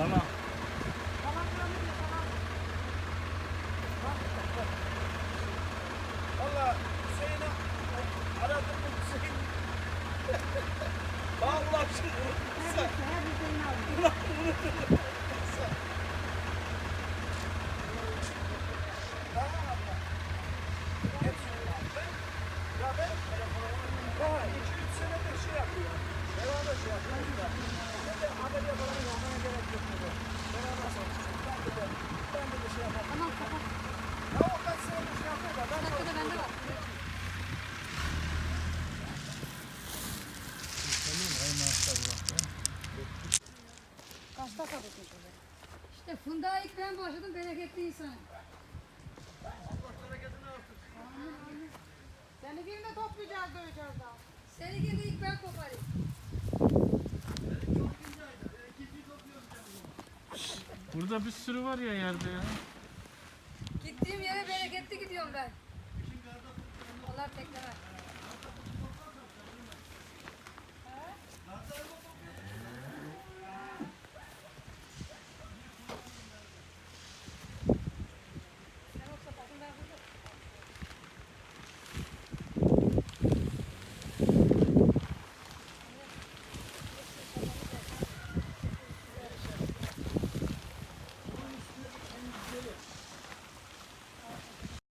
Tamam. Fındığa ilk ben başladım bereketli insan. Seninkini de toplayacağız, döveceğiz daha. Seninkini de ilk ben koparayım. Burada bir sürü var ya yerde ya. Gittiğim yere bereketli gidiyorum ben. Onlar tekneler.